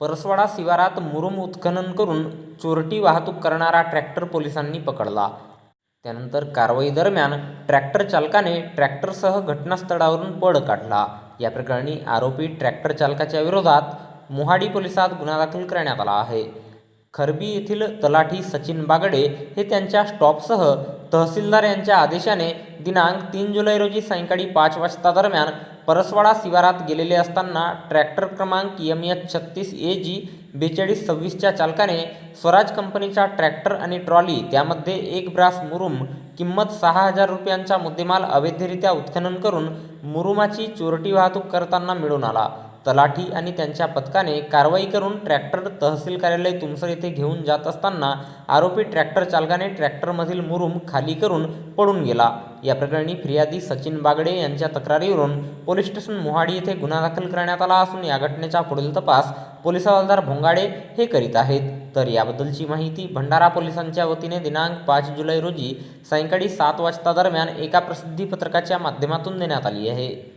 परसवाडा शिवारात मुरुम उत्खनन करून चोरटी वाहतूक करणारा ट्रॅक्टर पोलिसांनी पकडला. त्यानंतर कारवाई दरम्यान ट्रॅक्टर चालकाने ट्रॅक्टरसह घटनास्थळावरून पळ काढला. या प्रकरणी आरोपी ट्रॅक्टर चालकाच्या विरोधात मोहाडी पोलिसात गुन्हा दाखल करण्यात आला आहे. खरबी येथील तलाठी सचिन बागडे हे त्यांच्या स्टॉपसह तहसीलदार यांच्या आदेशाने दिनांक तीन जुलै रोजी सायंकाळी पाच वाजता दरम्यान परसवाडा शिवारात गेलेले असताना ट्रॅक्टर क्रमांक एम एच छत्तीस ए जी बेचाळीस सव्वीसच्या चालकाने स्वराज कंपनीचा ट्रॅक्टर आणि ट्रॉली त्यामध्ये एक ब्रास मुरुम किंमत सहा हजार रुपयांचा मुद्देमाल अवैधरित्या उत्खनन करून मुरुमाची चोरटी वाहतूक करताना मिळून आला. तलाठी आणि त्यांच्या पथकाने कारवाई करून ट्रॅक्टर तहसील कार्यालय तुमसर येथे घेऊन जात असताना आरोपी ट्रॅक्टर चालकाने ट्रॅक्टरमधील मुरुम खाली करून पळून गेला. या प्रकरणी फिर्यादी सचिन बागडे यांच्या तक्रारीवरून पोलीस स्टेशन मोहाडी येथे गुन्हा दाखल करण्यात आला असून या घटनेचा पुढील तपास पोलीस हवालदार भोंगाडे हे करीत आहेत. तर याबद्दलची माहिती भंडारा पोलिसांच्या वतीने दिनांक पाच जुलै रोजी सायंकाळी सात वाजता दरम्यान एका प्रसिद्धी पत्रकाच्या माध्यमातून देण्यात आली आहे.